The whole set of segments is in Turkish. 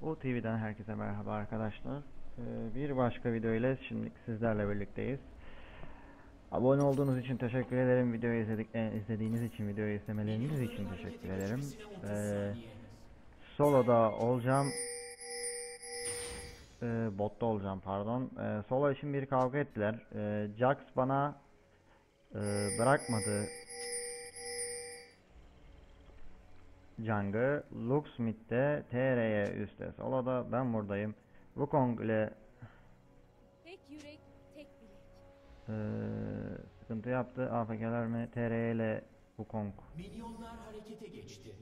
Bu TV'den herkese merhaba arkadaşlar. Ee, Bir başka video ile şimdi sizlerle birlikteyiz. Abone olduğunuz için teşekkür ederim. Videoyu izledik, e, izlediğiniz için, videoyu izlemeleriniz için teşekkür ederim. Ee, solo'da olacağım. Ee, botta olacağım pardon. Ee, solo için bir kavga ettiler. Ee, Jax bana e, bırakmadı Jung'ı, Lux mid'de, TR'ye üstte. Solo'da ben buradayım. Wukong ile Tek yürek, tek bilek. eee, sıkıntı yaptı. AFK'ler mi? TR ile Wukong Milyonlar harekete geçti.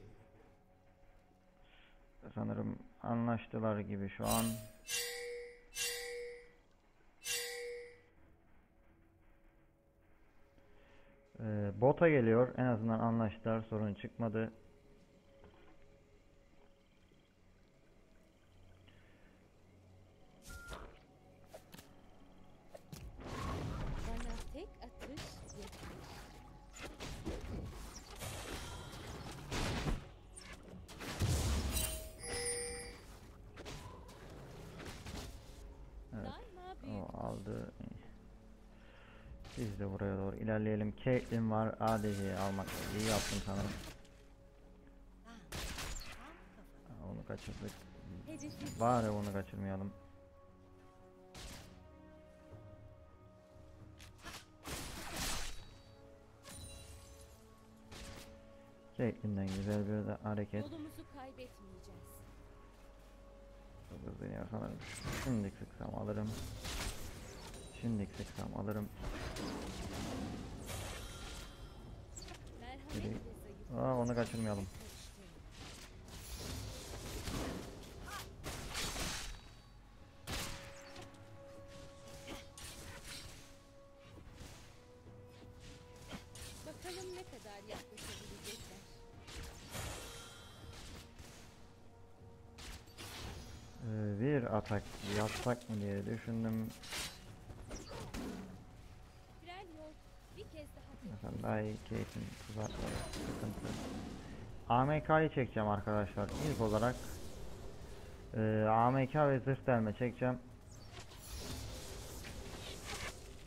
sanırım anlaştılar gibi şu an. Eee, bota geliyor. En azından anlaştılar. Sorun çıkmadı. ADC'yi almak iyi yaptım sanırım. Onu kaçırdık. Bari onu kaçırmayalım. Caitlyn'den güzel bir de hareket. yolumuzu kaybetmeyeceğiz. Hızlı sanırım. Şimdi sıksam alırım. Şimdi sıksam alırım. Biri-. Aa, onu kaçırmayalım. Bakalım ne kadar yaklaşabilecekler. Ee, bir atak yapsak mı diye düşündüm. Kez daha iyi keyfin tuzakları sıkıntı. AMK'yı çekeceğim arkadaşlar. İlk olarak e, AMK ve zırh delme çekeceğim.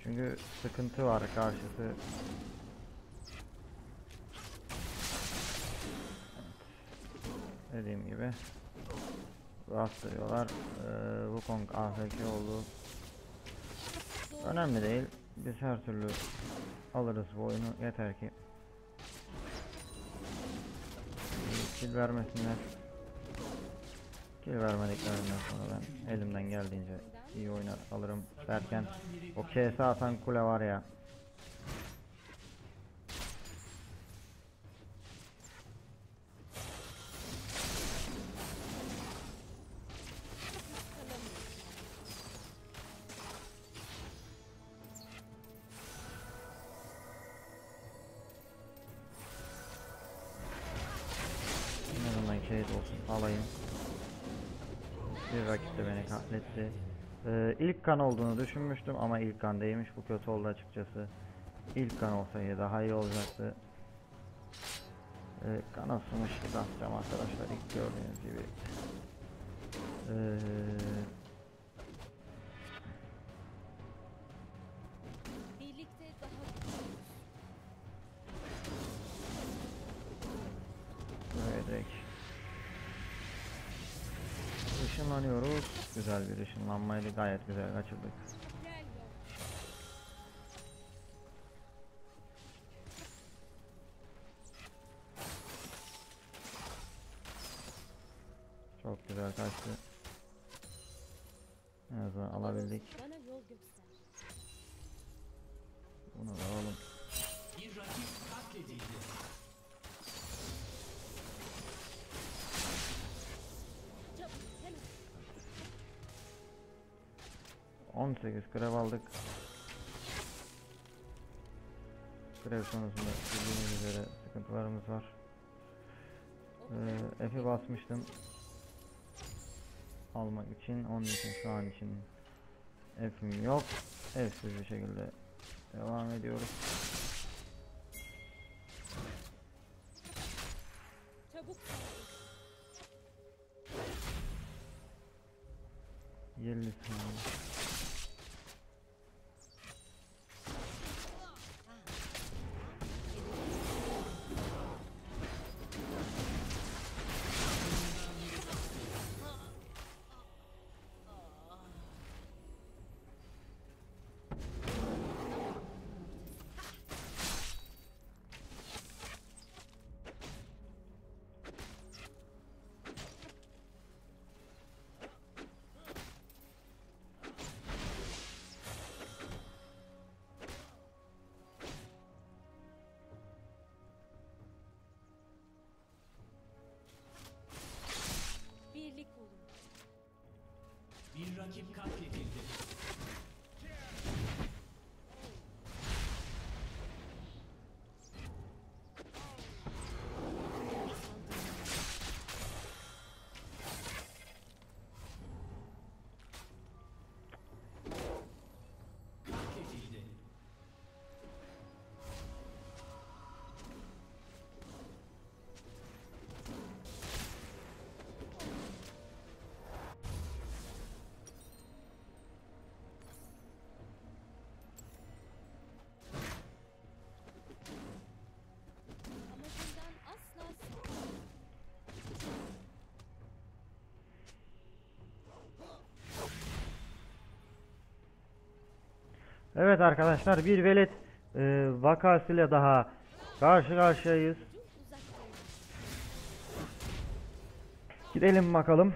Çünkü sıkıntı var karşısı. Evet. Dediğim gibi rastırıyorlar. Ee, Wukong AFK oldu. Önemli değil. Biz her türlü alırız bu oyunu. Yeter ki kill vermesinler. Kill vermediklerinden sonra ben elimden geldiğince iyi oynar alırım derken o KS atan kule var ya şehit olsun alayım. Bir rakip de beni katletti. Ee, ilk kan olduğunu düşünmüştüm ama ilk kan değilmiş. Bu kötü oldu açıkçası. İlk kan olsaydı daha iyi olacaktı. Ee, kan asılmış atacağım arkadaşlar ilk gördüğünüz gibi. Ee, ışınlanıyoruz. Güzel bir ışınlanmaydı. Gayet güzel kaçırdık. Çok güzel kaçtı. En azından alabildik. Bunu da alalım. Bir rakip katledildi. 18 grev aldık. Grev sonrasında bildiğiniz üzere sıkıntılarımız var. Ee, F'i basmıştım. Almak için, onun için şu an için F'im yok. F'siz bir şekilde devam ediyoruz. Çabuk saldır. 50 saniye. Bir rakip katledildi. Evet arkadaşlar bir velet e, vakasıyla daha karşı karşıyayız. Gidelim bakalım.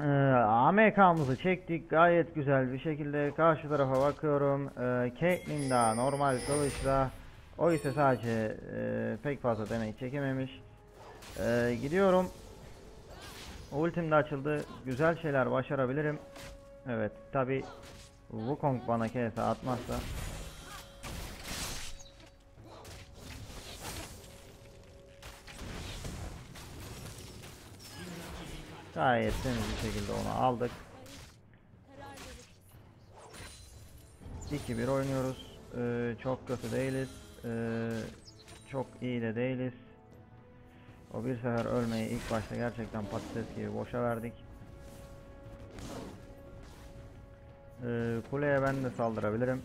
Ee, AMK'mızı çektik. Gayet güzel bir şekilde karşı tarafa bakıyorum. Ee, Caitlyn daha normal kılıçla. O ise sadece e, pek fazla demek çekememiş. Ee, gidiyorum. Ultim de açıldı. Güzel şeyler başarabilirim. Evet tabi Wukong bana kese atmazsa. Gayet temiz bir şekilde onu aldık. Kararları 2-1 oynuyoruz. Ee, çok kötü değiliz. Ee, çok iyi de değiliz. O bir sefer ölmeyi ilk başta gerçekten patates gibi boşa verdik. Ee, kuleye ben de saldırabilirim.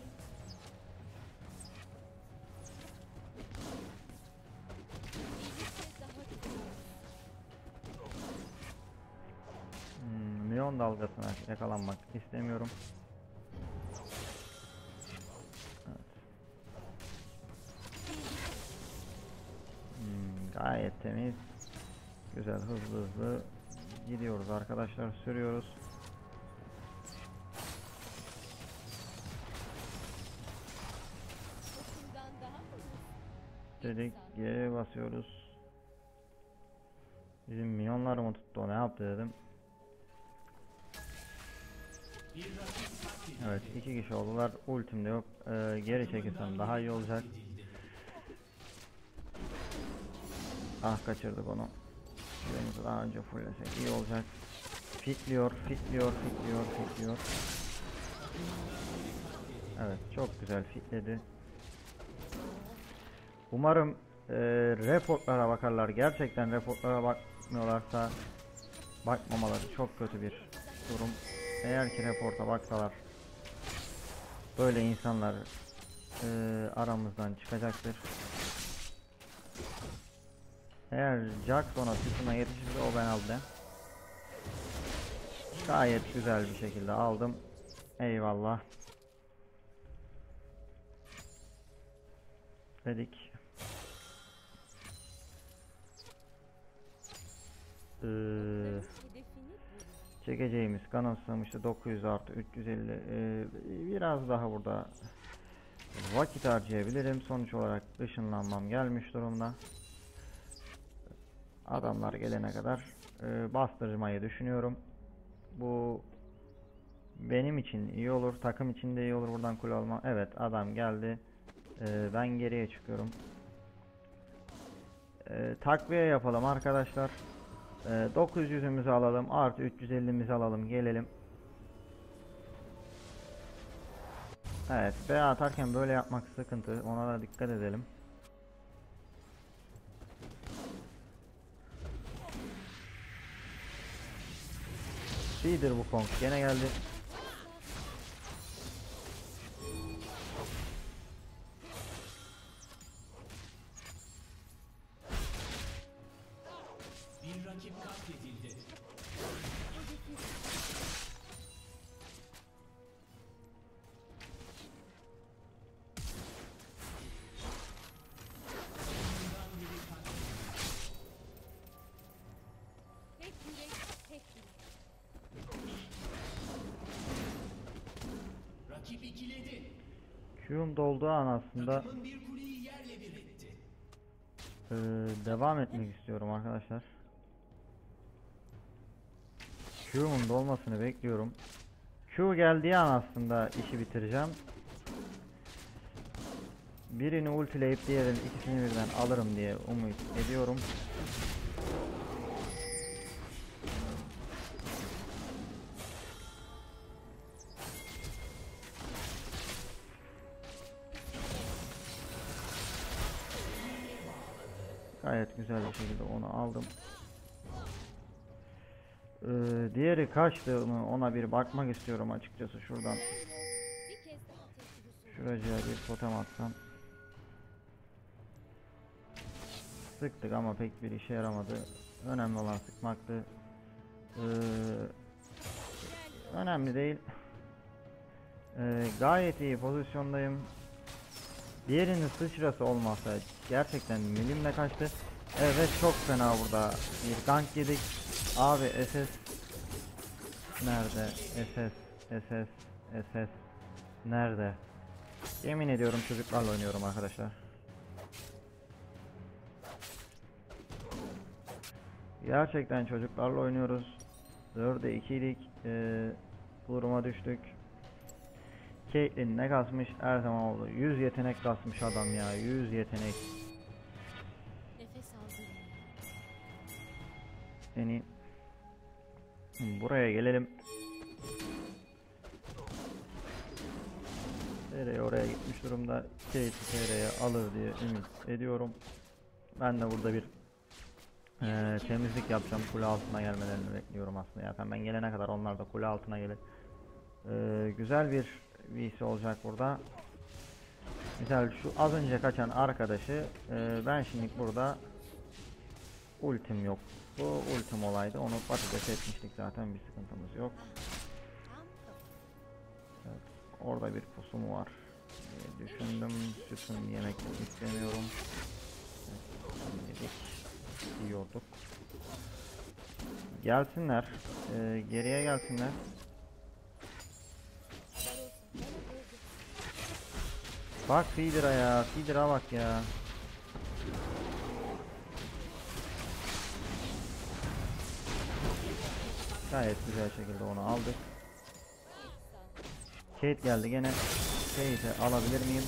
Hmm, Milyon dalgasına yakalanmak istemiyorum. Hmm, gayet temiz. Güzel hızlı hızlı gidiyoruz arkadaşlar sürüyoruz. İnsan. geri basıyoruz. Bizim milyonlar mı tuttu o ne yaptı dedim. Evet iki kişi oldular. Ultim de yok. Ee, geri çekilsem daha iyi olacak. Ah kaçırdık onu. Şurayımızı daha önce fulllesek iyi olacak. Fitliyor, fitliyor, fitliyor, fitliyor. Evet çok güzel fitledi. Umarım eee reportlara bakarlar. Gerçekten reportlara bakmıyorlarsa bakmamaları çok kötü bir durum. Eğer ki reporta baksalar böyle insanlar eee, aramızdan çıkacaktır. Eğer Jack sonra sütuna yetişirse o ben aldım. Gayet güzel bir şekilde aldım. Eyvallah. Dedik. Bulun. çekeceğimiz kanıtsamıştı 900 artı 350 ee, biraz daha burada vakit harcayabilirim. Sonuç olarak ışınlanmam gelmiş durumda. Adamlar gelene kadar e, bastırmayı düşünüyorum. Bu benim için iyi olur takım için de iyi olur buradan kule alma. Evet adam geldi. Ee, ben geriye çıkıyorum. Ee, takviye yapalım arkadaşlar ee, 900'ümüzü alalım artı 350'mizi alalım gelelim Evet B atarken böyle yapmak sıkıntı ona da dikkat edelim Feeder bu Kong gene geldi. Rakip katledildi. Rakip ikiledi. Q'um dolduğu an aslında Takımın bir kuleyi yerle bir etti. Ee, devam etmek istiyorum arkadaşlar. Q'mun dolmasını bekliyorum. Q geldiği an aslında işi bitireceğim. Birini ultileyip diğerinin ikisini birden alırım diye umut ediyorum. Gayet güzel bir şekilde onu aldım. Ee, diğeri kaçtı mı ona bir bakmak istiyorum açıkçası şuradan. Şuracıya bir totem atsam. Sıktık ama pek bir işe yaramadı. Önemli olan sıkmaktı. Ee, önemli değil. Ee, gayet iyi pozisyondayım. Diğerinin sıçrası olmasa gerçekten milimle kaçtı. Evet çok fena burada. Bir gank yedik. Abi SS nerede? SS SS SS nerede? Yemin ediyorum çocuklarla oynuyorum arkadaşlar. Gerçekten çocuklarla oynuyoruz. 4'e 2'lik ee, duruma düştük. Caitlyn ne kasmış her zaman oldu. 100 yetenek kasmış adam ya. 100 yetenek. Nefes aldırın. Yani buraya gelelim. TR oraya gitmiş durumda. Kate TR'ye alır diye ümit ediyorum. Ben de burada bir eee, temizlik yapacağım. Kule altına gelmelerini bekliyorum aslında. Zaten ben gelene kadar onlar da kule altına gelir. Eee, güzel bir VC olacak burada. Misal şu az önce kaçan arkadaşı eee, ben şimdi burada ultim yok. Bu ultim olaydı. Onu patates etmiştik zaten bir sıkıntımız yok. Kafa. Orada bir pusu mu var? diye düşündüm. Sütün yemek istemiyorum. Evet. Yiyorduk. Gelsinler. Ee, geriye gelsinler. Bak Feeder'a ya. Feeder'a bak ya. Gayet güzel şekilde onu aldık. Kate geldi gene. Kate'i alabilir miyim?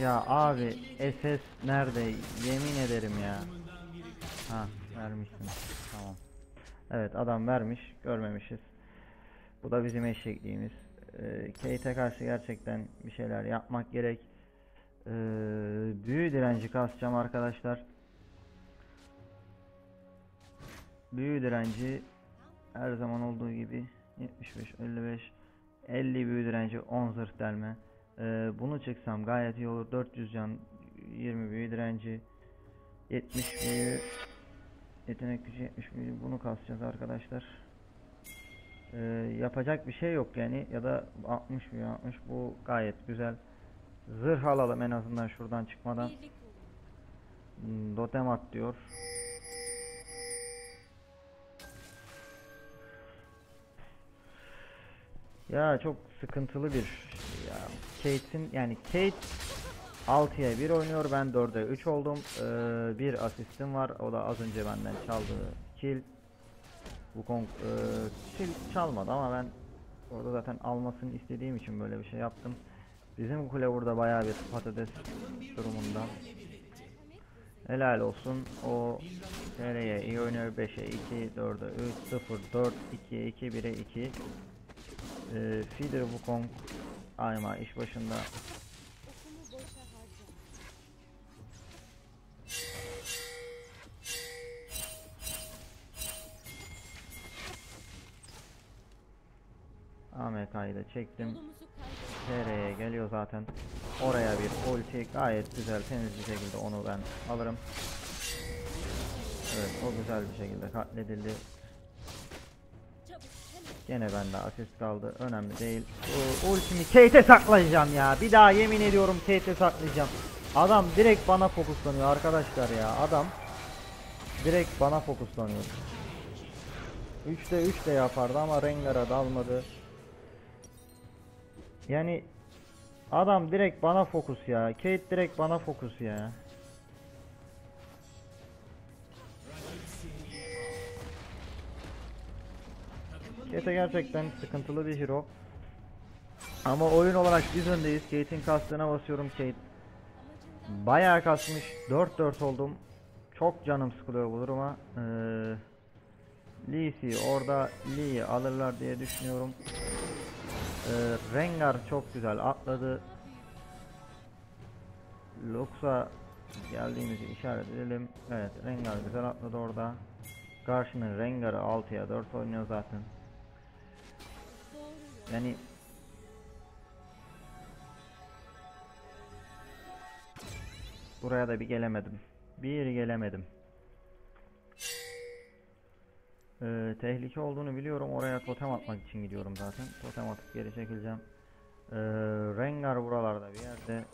Ya abi SS nerede? Yemin ederim ya. Ha vermişsin. Tamam. Evet adam vermiş. Görmemişiz. Bu da bizim eşekliğimiz. Ee, Kate'e karşı gerçekten bir şeyler yapmak gerek. Ee, büyü direnci kasacağım arkadaşlar. Büyü direnci her zaman olduğu gibi 75, 55, 50 büyü direnci, 10 zırh delme. Ee, bunu çıksam gayet iyi olur. 400 can, 20 büyü direnci, 70 büyü, yetenek gücü 70 büyü. Bunu kasacağız arkadaşlar. Ee, yapacak bir şey yok yani ya da 60 büyü 60 bu gayet güzel. Zırh alalım en azından şuradan çıkmadan. Olun. Hmm, Totem at diyor. Ya çok sıkıntılı bir şey ya. Kate'in yani Kate 6'ya 1 oynuyor ben 4'e 3 oldum. Ee, bir asistim var o da az önce benden çaldığı kill. Bu kong e, kill çalmadı ama ben orada zaten almasını istediğim için böyle bir şey yaptım. Bizim kule burada bayağı bir patates durumunda. Helal olsun. O TR'ye iyi oynuyor. 5'e 2, 4'e 3, 0, 4, 2'ye 2, 1'e 2 e, Feeder Wukong Ayma iş başında. AMK'yı da çektim. TR'ye geliyor zaten. Oraya bir ulti gayet güzel temiz bir şekilde onu ben alırım. Evet o güzel bir şekilde katledildi. Gene bende asist kaldı. Önemli değil. O, ultimi Kate'e saklayacağım ya. Bir daha yemin ediyorum Kate'e saklayacağım. Adam direkt bana fokuslanıyor arkadaşlar ya. Adam direkt bana fokuslanıyor. 3'te 3 de yapardı ama Rengar'a dalmadı. Yani adam direkt bana fokus ya. Kate direkt bana fokus ya. Kate gerçekten sıkıntılı bir hero. Ama oyun olarak biz öndeyiz. Kate'in kastığına basıyorum Kate. Bayağı kasmış. 4-4 oldum. Çok canım sıkılıyor bu duruma. Ee, Lee Sin orada Lee'yi alırlar diye düşünüyorum. Ee, Rengar çok güzel atladı. Lux'a geldiğimizi işaret edelim. Evet Rengar güzel atladı orada. Karşının Rengar'ı 6'ya 4 oynuyor zaten. Yani Buraya da bir gelemedim. Bir gelemedim. Ee, tehlike olduğunu biliyorum. Oraya totem atmak için gidiyorum zaten. Totem atıp geri çekileceğim. Ee, Rengar buralarda bir yerde.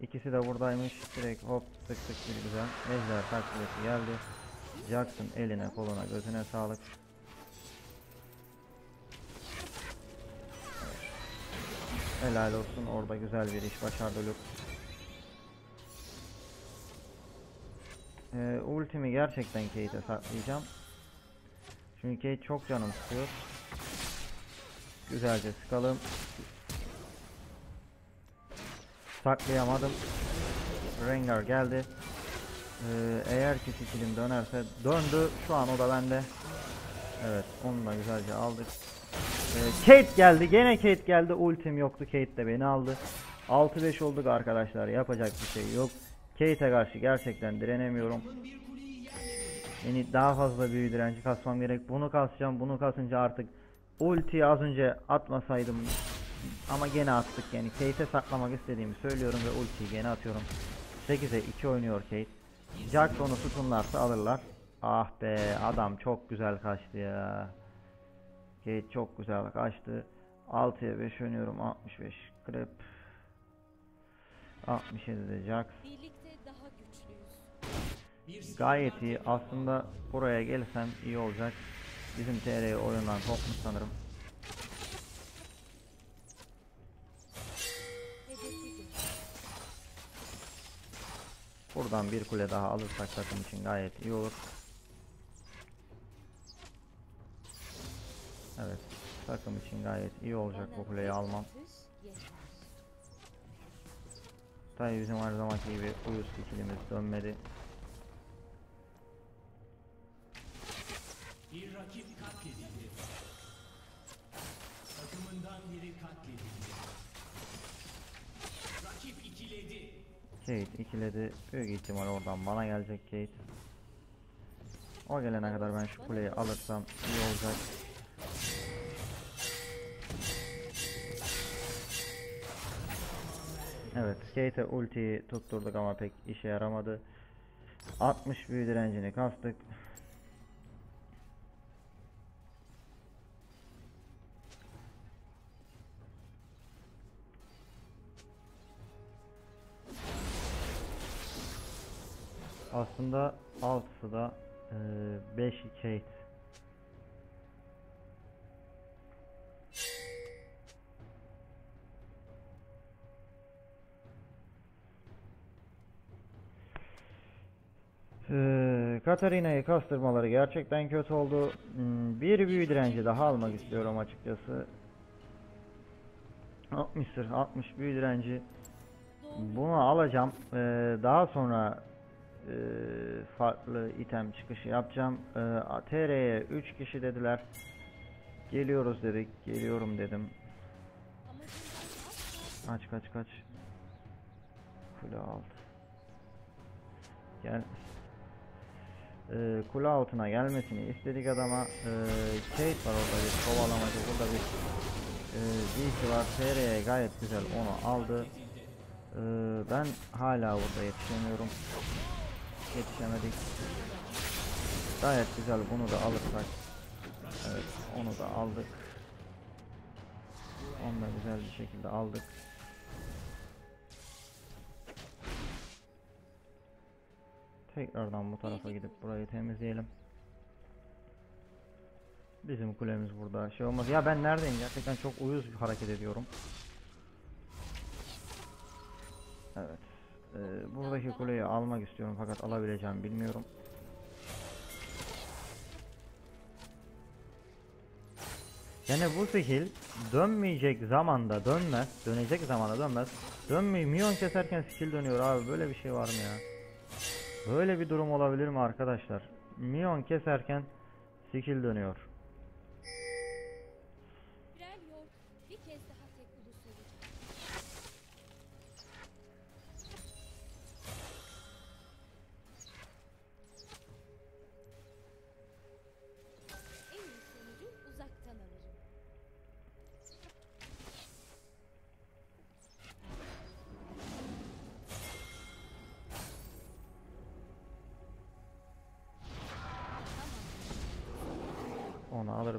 İkisi de buradaymış. Direkt hop tık tık bir güzel. Ejder takviyesi geldi. Jackson eline koluna gözüne sağlık. Helal olsun orada güzel bir iş başardı Lux. Ee, ultimi gerçekten Kate'e saklayacağım. Çünkü Kate çok canım sıkıyor. Güzelce sıkalım. Saklayamadım. Rengar geldi. Ee, eğer ki skillim dönerse döndü. Şu an o da bende. Evet onu da güzelce aldık. Ee, Kate geldi. Gene Kate geldi. Ultim yoktu. Kate de beni aldı. 6-5 olduk arkadaşlar. Yapacak bir şey yok. Kate'e karşı gerçekten direnemiyorum. Yani daha fazla büyü direnci kasmam gerek. Bunu kasacağım. Bunu kasınca artık ultiyi az önce atmasaydım ama gene attık yani Kate'e saklamak istediğimi söylüyorum ve ultiyi gene atıyorum. 8'e 2 oynuyor Kate. Jax onu tutunlarsa alırlar. Ah be adam çok güzel kaçtı ya. Kate çok güzel kaçtı. 6'ya 5 oynuyorum. 65 Crep. 67'de Jax. Birlikte daha güçlüyüz. Gayet iyi. Aslında buraya gelsem iyi olacak. Bizim TR'yi oyundan kopmuş sanırım. Buradan bir kule daha alırsak takım için gayet iyi olur. Evet. Takım için gayet iyi olacak bu kuleyi almam. Tabii bizim her zamanki gibi uyuz skillimiz dönmedi. Bir rakip katledildi. Takımından biri katledildi. Rakip ikiledi. Kate ikiledi. Büyük ihtimal oradan bana gelecek Kate. O gelene kadar ben şu kuleyi alırsam iyi olacak. Evet, Kate'e ultiyi tutturduk ama pek işe yaramadı. 60 büyü direncini kastık. Aslında 6'sı da 5 Kate. Ee, Katarina'yı kastırmaları gerçekten kötü oldu. Hmm, Bir büyü direnci daha almak istiyorum açıkçası. 60 sır, 60 büyü direnci. Bunu alacağım. Ee, daha sonra e, farklı item çıkışı yapacağım. Ee, TR'ye 3 kişi dediler. Geliyoruz dedik. Geliyorum dedim. Kaç kaç kaç. Kule alt. Gel. E, kule altına gelmesini istedik adama. E, Kate var orada bir kovalamacı. Burada bir e, var. TR'ye gayet güzel onu aldı. E, ben hala burada yetişemiyorum. Yetişemedik. Gayet güzel bunu da alırsak. Evet onu da aldık. Onu da güzel bir şekilde aldık. Tekrardan bu tarafa gidip burayı temizleyelim. Bizim kulemiz burada. Şey olmaz. Ya ben neredeyim? Gerçekten çok uyuz hareket ediyorum. Evet. Ee, buradaki kuleyi almak istiyorum fakat alabileceğim bilmiyorum. Yani bu skill dönmeyecek zamanda dönmez, dönecek zamanda dönmez. Dönmeyi milyon keserken skill dönüyor abi böyle bir şey var mı ya? Böyle bir durum olabilir mi arkadaşlar? Milyon keserken skill dönüyor.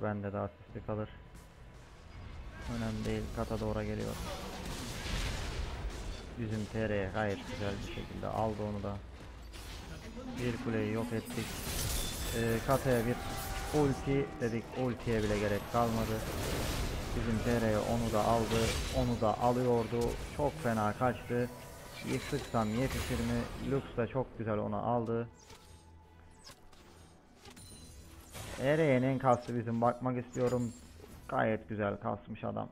Onu alır bende de asisti kalır. Önemli değil kata doğru geliyor. Bizim TR'ye gayet güzel bir şekilde aldı onu da. Bir kuleyi yok ettik. Ee, kataya bir ulti dedik ultiye bile gerek kalmadı. Bizim TR'ye onu da aldı. Onu da alıyordu. Çok fena kaçtı. Sıksam yetişir mi? Lux da çok güzel onu aldı. Ereğinin kastı bizim bakmak istiyorum. Gayet güzel kasmış adam.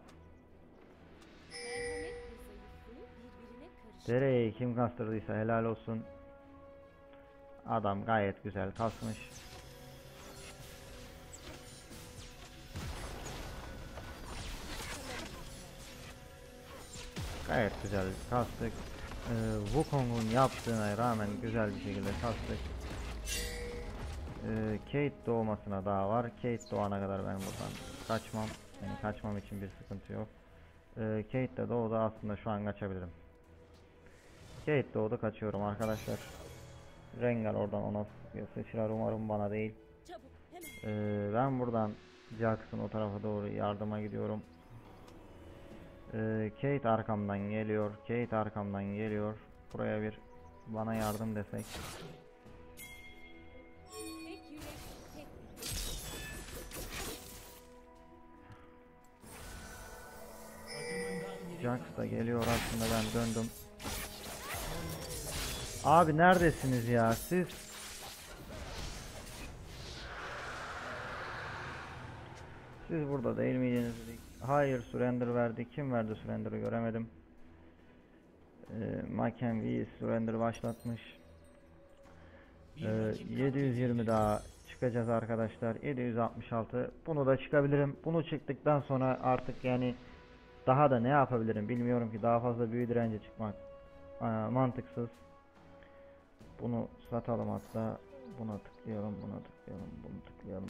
Dereyi kim kastırdıysa helal olsun. Adam gayet güzel kasmış. Gayet güzel kastık. Ee, Wukong'un yaptığına rağmen güzel bir şekilde kastık. Ee, Kate doğmasına daha var. Kate doğana kadar ben buradan kaçmam. Yani kaçmam için bir sıkıntı yok. Ee, Kate de doğdu aslında şu an kaçabilirim. Kate doğdu kaçıyorum arkadaşlar. Rengar oradan ona sıçrar umarım bana değil. Ee, ben buradan Jackson o tarafa doğru yardıma gidiyorum. Ee, Kate arkamdan geliyor. Kate arkamdan geliyor. Buraya bir bana yardım desek. Jax da geliyor aslında ben döndüm. Abi neredesiniz ya siz? Siz burada değil miydiniz? Hayır surrender verdi. Kim verdi surrender'ı göremedim. Ee, Maken V surrender başlatmış. Ee, 720 daha çıkacağız arkadaşlar. 766. Bunu da çıkabilirim. Bunu çıktıktan sonra artık yani daha da ne yapabilirim bilmiyorum ki daha fazla büyü direnci çıkmak aa, mantıksız. Bunu satalım hatta. Buna tıklayalım, buna tıklayalım, bunu tıklayalım.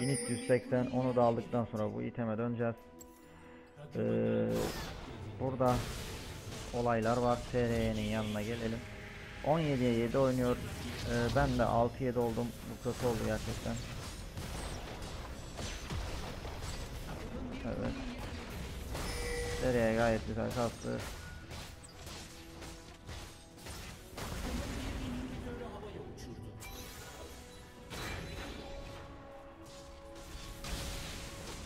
1380 onu da aldıktan sonra bu iteme döneceğiz. Ee, burada olaylar var. TR'nin yanına gelelim. 17'ye 7 oynuyor. Ee, ben de 6-7 oldum. Bu kötü oldu gerçekten. Evet. Nereye gayet güzel kastı.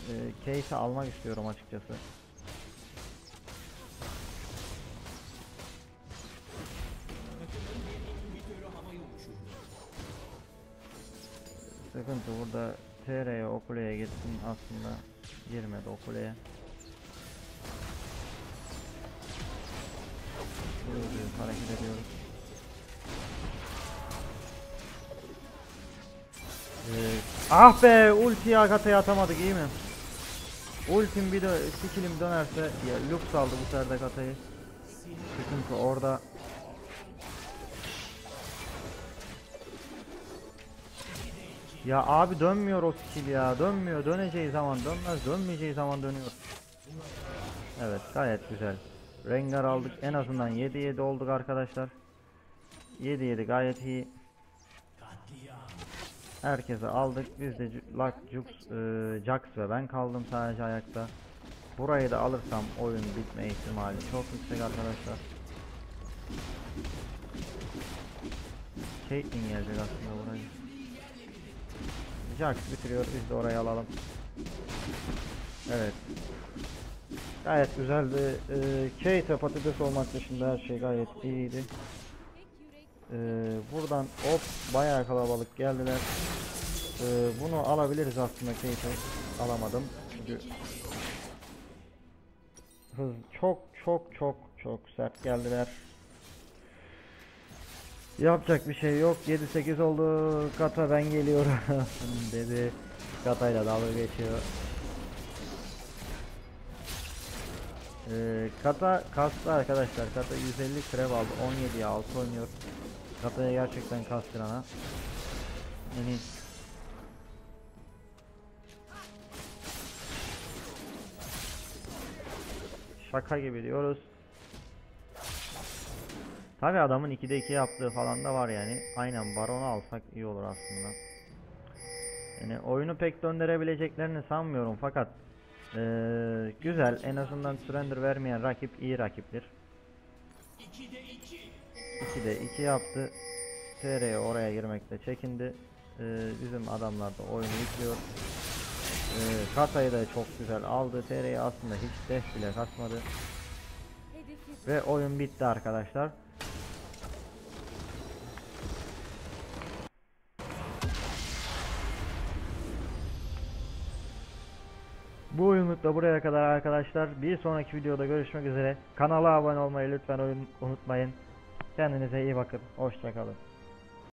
Ee, Case'i almak istiyorum açıkçası. Sıkıntı burada TR'ye o gitsin aslında girmedi o kuleye. Böyle hareket ediyoruz. Ee, ah be ultiyi Agata'ya atamadık iyi mi? Ultim bir de skillim dönerse ya Lux aldı bu sefer de Kata'yı. Sıkıntı orada. Ya abi dönmüyor o skill ya. Dönmüyor. Döneceği zaman dönmez. Dönmeyeceği zaman dönüyor. Evet gayet güzel. Rengar aldık. En azından 7-7 olduk arkadaşlar. 7-7 gayet iyi. Herkese aldık. Biz de Lak, Jux, e, Jax ve ben kaldım sadece ayakta. Burayı da alırsam oyun bitme ihtimali çok yüksek arkadaşlar. Caitlyn gelecek aslında burayı. Jax bitiriyor. Biz de orayı alalım. Evet. Gayet güzeldi. E, Kate patates olmak dışında her şey gayet iyiydi. Ee, buradan hop bayağı kalabalık geldiler. Ee, bunu alabiliriz aslında Kate'i alamadım çünkü hız çok çok çok çok sert geldiler. Yapacak bir şey yok. 7-8 oldu. Kata ben geliyorum dedi. Katayla dalga geçiyor. Ee, Kata kastı arkadaşlar. Kata 150 krev aldı. 17'ye 6 oynuyor. Kataya gerçekten kastırana. Yani şaka gibi diyoruz. Tabi adamın 2'de 2 yaptığı falan da var yani. Aynen baronu alsak iyi olur aslında. Yani oyunu pek döndürebileceklerini sanmıyorum fakat eee, güzel en azından surrender vermeyen rakip iyi rakiptir. 2'de 2. 2'de 2 yaptı. TR oraya girmekte çekindi. Ee, bizim adamlar da oyunu yüklüyor. Ee, Kata'yı da çok güzel aldı. TR'yi aslında hiç def bile kasmadı. Ve oyun bitti arkadaşlar. Bu oyunluk da buraya kadar arkadaşlar. Bir sonraki videoda görüşmek üzere. Kanala abone olmayı lütfen unutmayın. Kendinize iyi bakın. Hoşçakalın.